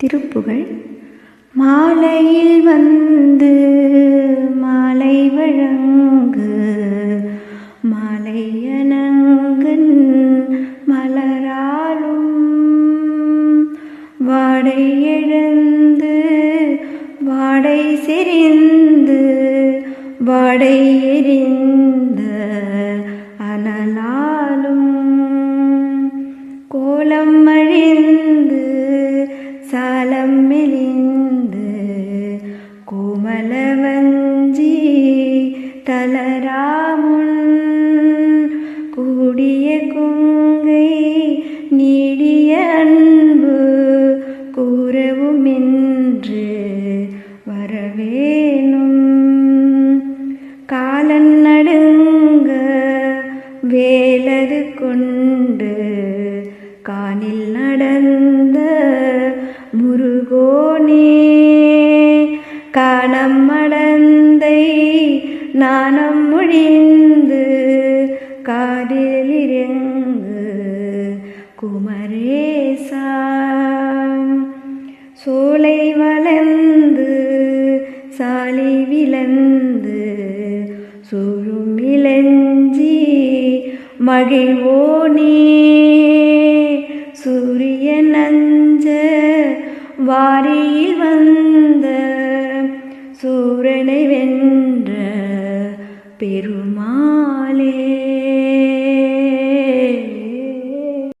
திருப்புகழ் மாலையில் வந்து மாலை வழங்கு. மாலையனங்கன் மலராலும் வாடை எழுந்து வாடை செறிந்து வாடை எரிந்து காலம் மெலிந்து கோமலவஞ்சி தளராமுன் கூடிய குங்கை நீடிய அன்பு கூறவுமென்று வரவேணும். காலன் நடுங்க வேலது கொண்டு காணில் நடந்த முருகோனே காணம் மடந்தை நாணம் மொழிந்து காதிலிறங்கு குமரேசா சோலை வளர்ந்து சாலை விளந்து சூழும் இளஞ்சி மகிழ்வோனே. வாரியில் வந்த சூரனை வென்ற பெருமாளே.